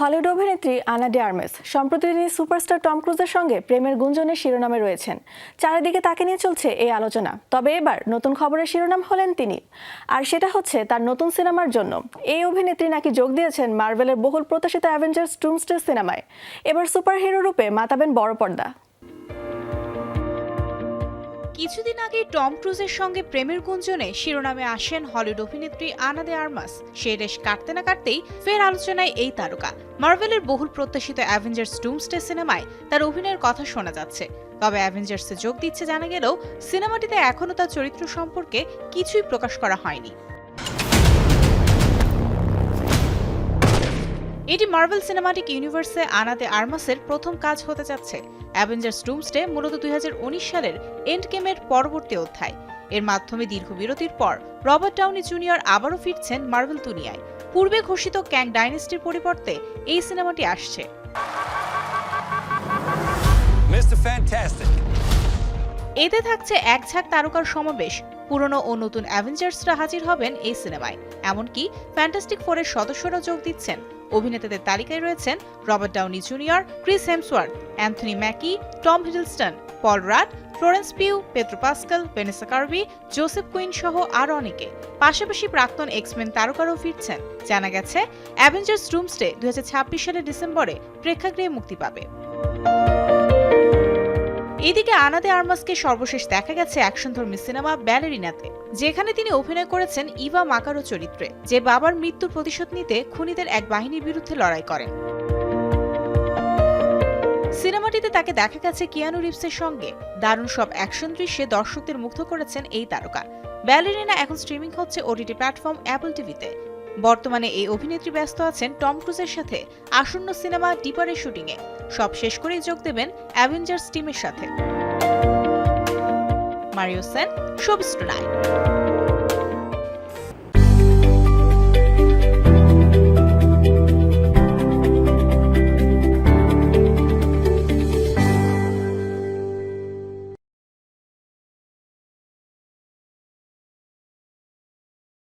Hollywood অভিনেত্রী আনা ডিয়ারমেস সম্প্রতি তিনি সুপারস্টার টম ক্রুজের সঙ্গে প্রেমের গুঞ্জনের শিরোনামে রয়েছেন। চারিদিকে তাকে নিয়ে চলছে এই আলোচনা। তবে এবার নতুন খবরের শিরোনাম হলেন তিনি। আর সেটা হচ্ছে তার নতুন সিনেমার জন্য। এই অভিনেত্রী নাকি যোগ দিয়েছেন মার্ভেলের বহুল প্রত্যাশিত অ্যাভেঞ্জার্স টুমস্টে সিনেমায়। এবার সুপারহিরো রূপে মাতাবেন বড় পর্দা। কিছুদিন আগে টম ক্রুজের সঙ্গে প্রেমের গুঞ্জনে শিরোনামে আসেন হলিউড অভিনেত্রী আনাদে আর্মাস। সেই রেশ কাটতে না কাটতেই ফের আলোচনায় এই তারকা। মার্ভেলের বহুল প্রত্যাশিত অ্যাভেঞ্জার্স ডুমস্টে সিনেমায় তার অভিনয়ের কথা শোনা যাচ্ছে। তবে অ্যাভেঞ্জার্সে যোগ দিচ্ছে জানা গেলেও সিনেমাটিতে এখনও তার চরিত্র সম্পর্কে কিছুই প্রকাশ করা হয়নি। এটি মার্বেল সিনেমাটিক ইউনিভার্সে আনাতে আর্মাসের প্রথম কাজ হতে যাচ্ছে। অ্যাভেঞ্জার্স ডুমসডে মূলত দুই সালের এন্ড গেমের পরবর্তী অধ্যায়। এর মাধ্যমে দীর্ঘ বিরতির পর রবার্ট ডাউনি জুনিয়র আবারও ফিরছেন মার্বেল দুনিয়ায়। পূর্বে ঘোষিত ক্যাং ডাইনেস্টির পরিবর্তে এই সিনেমাটি আসছে। এতে থাকছে এক ঝাঁক তারকার সমাবেশ। পুরনো ও নতুন অ্যাভেঞ্জার্সরা হাজির হবেন এই সিনেমায়। এমনকি ফ্যান্টাস্টিক ফোরের সদস্যরা যোগ দিচ্ছেন। অভিনেতাদের তালিকায় রয়েছেন Robert Downey Junior, Chris Hemsworth, Anthony Mackie, Tom Hiddleston, Paul Rudd, Florence Pugh Pedro Pascal, Vanessa Kirby Joseph Quinn সহ আরও অনেকে। পাশাপাশি প্রাক্তন এক্সমেন তারকারও ফিরছেন। জানা গেছে, অ্যাভেঞ্জার্স ডুমসডে দু সালের ডিসেম্বরে প্রেক্ষাগৃহে মুক্তি পাবে। এদিকে আনাদে আর্মাসকে সর্বশেষ দেখা গেছে অ্যাকশনধর্মী সিনেমা ব্যালেরিনাতে, যেখানে তিনি অভিনয় করেছেন ইভা মাকারো চরিত্রে, যে বাবার মৃত্যুর প্রতিশোধ নিতে খুনিদের এক বাহিনীর বিরুদ্ধে লড়াই করেন সিনেমাটিতে তাকে দেখা গেছে কিয়ানু রিভসের সঙ্গে। দারুণ সব অ্যাকশন দৃশ্যে দর্শকদের মুগ্ধ করেছেন এই তারকা। ব্যালেরিনা এখন স্ট্রিমিং হচ্ছে ওটিটি প্ল্যাটফর্ম অ্যাপল টিভিতে। বর্তমানে এই অভিনেত্রী ব্যস্ত আছেন টম ক্রুজের সাথে আসন্ন সিনেমা ডিপারের শুটিংয়ে। সব শেষ করেই যোগ দেবেন অ্যাভেঞ্জার্স টিমের সাথে। মারিও সেন শোবিস্ট নাইট।